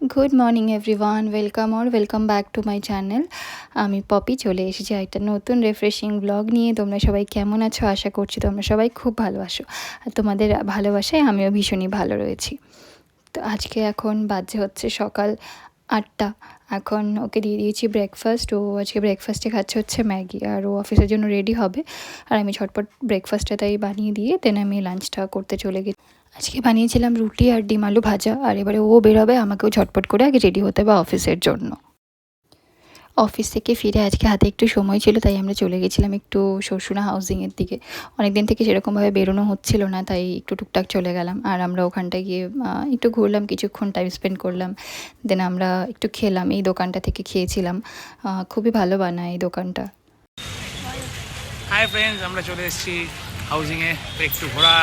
Good morning everyone welcome or welcome back to my channel আমি পপি চলে এসেছি একটা নতুন রিফ্রেশিং ব্লগ নিয়ে। তোমরা সবাই কেমন আছো? আশা করছি তোমরা সবাই খুব ভালোবাসো আর তোমাদের ভালোবাসায় আমিও ভীষণই ভালো রয়েছি। তো আজকে এখন বাজে হচ্ছে সকাল আটটা। এখন ওকে দিয়ে দিয়েছি ব্রেকফাস্ট ও আজকে ব্রেকফাস্টে খাচ্ছে হচ্ছে ম্যাগি আর ও অফিসের জন্য রেডি হবে। আর আমি ঝটপট ব্রেকফাস্টটা তাই বানিয়ে দিয়ে দেন আমি লাঞ্চটা করতে চলে গেছি। আজকে বানিয়েছিলাম রুটি আর ডিম আলু ভাজা। আর এবারে ও বেরোবে, আমাকেও ঝটপট করে আগে রেডি হতে হবে অফিসের জন্য। অফিস থেকে ফিরে আজকে হাতে একটু সময় ছিল তাই আমরা চলে গেছিলাম একটু শ্বশুরা হাউজিংয়ের দিকে। অনেক দিন থেকে সেরকমভাবে বেরোনো হচ্ছিল না তাই একটু টুকটাক চলে গেলাম। আর আমরা ওখানটায় গিয়ে একটু ঘুরলাম কিছুক্ষণ টাইম স্পেন্ড করলাম। দেন আমরা একটু খেলাম এই দোকানটা থেকে খেয়েছিলাম। খুবই ভালো বানায় এই দোকানটা। হাই ফ্রেন্ডস আমরা চলে এসেছি হাউজিংয়ে একটু ঘোরা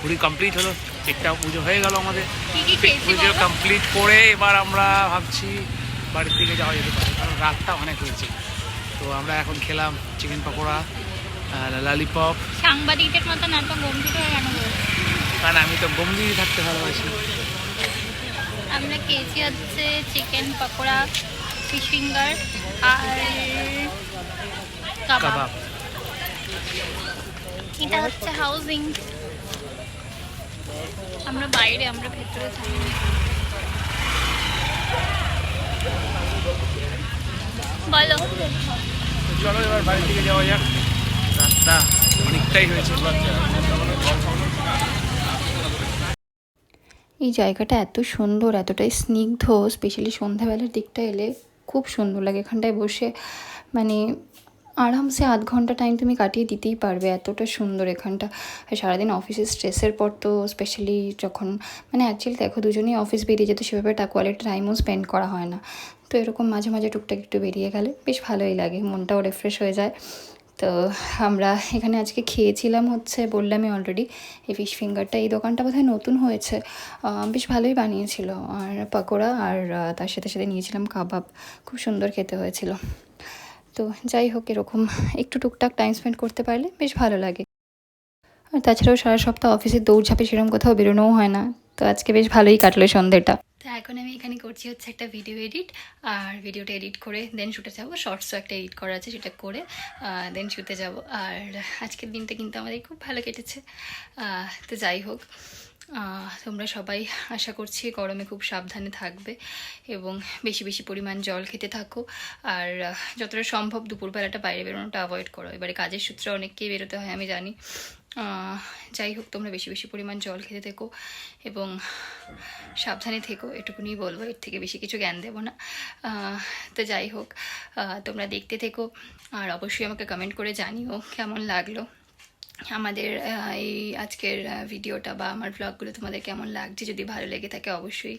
ঘুরি কমপ্লিট হলো। একটা পুজো হয়ে গেল আমাদের। পুজো কমপ্লিট করে এবার আমরা ভাবছি বাড়ির দিকে যাওয়া যেতে পারে কারণ রাতটা অনেক হয়েছে। তো আমরা এখন খেলাম চিকেন পকোড়া লালিপপ। সাংবাদিকদের মতো নাটক গম্ভীর হয়ে কেন? কারণ আমি তো গম্ভীর থাকতে ভালোবাসি। আমরা খেয়েছি হচ্ছে চিকেন পকোড়া ফিশ ফিঙ্গার আর কাবাব। এটা হচ্ছে হাউজিং। আমরা বাইরে আমরা ভেতরে থাকি। বলো। চলো এবার বাড়ির দিকে যাওয়া যাক। রাস্তা অনেকটাই হয়েছে এই জায়গাটা এত সুন্দর এতটাই স্নিগ্ধ স্পেশালি সন্ধ্যাবেলার দিকটা এলে খুব সুন্দর লাগে। এখানটায় বসে মানে আরামসে আধ ঘণ্টা টাইম তুমি কাটিয়ে দিতেই পারবে এতটা সুন্দর এখানটা। সারাদিন অফিসের স্ট্রেসের পর তো স্পেশালি যখন মানে অ্যাকচুয়ালি দেখো দুজনেই অফিস বেরিয়ে যেত, সেভাবে টা কোয়ালিটি টাইমও স্পেন্ড করা হয় না। তো এরকম মাঝে মাঝে টুকটাক একটু বেরিয়ে গেলে বেশ ভালোই লাগে, মনটাও রিফ্রেশ হয়ে যায়। তো আমরা এখানে আজকে খেয়েছিলাম হচ্ছে, বললামই অলরেডি এই ফিশ ফিঙ্গারটা এই দোকানটা বোধহয় নতুন হয়েছে। বেশ ভালোই বানিয়েছিল, আর পকোড়া আর তার সাথে সাথে নিয়েছিলাম কাবাব। খুব সুন্দর খেতে হয়েছিল। তো যাই হোক, এরকম একটু টুকটাক টাইম স্পেন্ড করতে পারলে বেশ ভালো লাগে। আর তাছাড়াও সারা সপ্তাহ অফিসে দৌড়ঝাঁপে সেরকম কোথাও বেরোনোও হয় না। তো আজকে বেশ ভালোই কাটলো সন্ধ্যেটা। তো এখন আমি এখানে করছি হচ্ছে একটা ভিডিও এডিট আর ভিডিওটা এডিট করে দেন শুটে যাব। শর্টসও একটা এডিট করা আছে সেটা করে দেন শুতে যাব। আর আজকের দিনটা কিন্তু আমাদের খুব ভালো কেটেছে। তো যাই হোক। তোমরা সবাই আশা করছি গরমে খুব সাবধানে থাকবে এবং বেশি বেশি পরিমাণ জল খেতে থাকো। আর যতটা সম্ভব দুপুরবেলাটা বাইরে বেরোনোটা অ্যাভয়েড করো। এবারে কাজের সূত্রে অনেককেই বেরোতে হয়, আমি জানি। যাই হোক, তোমরা বেশি বেশি পরিমাণ জল খেতে থেকো এবং সাবধানে থেকো এটুকুনি বলব, এর থেকে বেশি কিছু জ্ঞান দেবো না। তো যাই হোক তোমরা দেখতে থেকো, আর অবশ্যই আমাকে কমেন্ট করে জানিও কেমন লাগল। আমাদের এই আজকের ভিডিওটা বা আমার ব্লগগুলো তোমাদের কেমন লাগছে, যদি ভালো লেগে থাকে অবশ্যই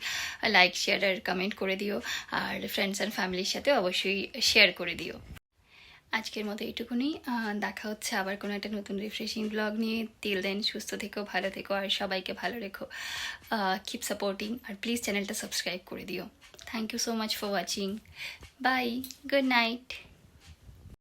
লাইক শেয়ার আর কমেন্ট করে দিও। আর ফ্রেন্ডস অ্যান্ড ফ্যামিলির সাথে অবশ্যই শেয়ার করে দিও। আজকের মতো এইটুকুনি দেখা হচ্ছে আবার কোনো একটা নতুন রিফ্রেশিং ব্লগ নিয়ে। তিল দেন সুস্থ থেকো, ভালো থেকো, আর সবাইকে ভালো রেখো। কিপ সাপোর্টিং আর প্লিজ চ্যানেলটা সাবস্ক্রাইব করে দিও। Thank you so much for watching bye good night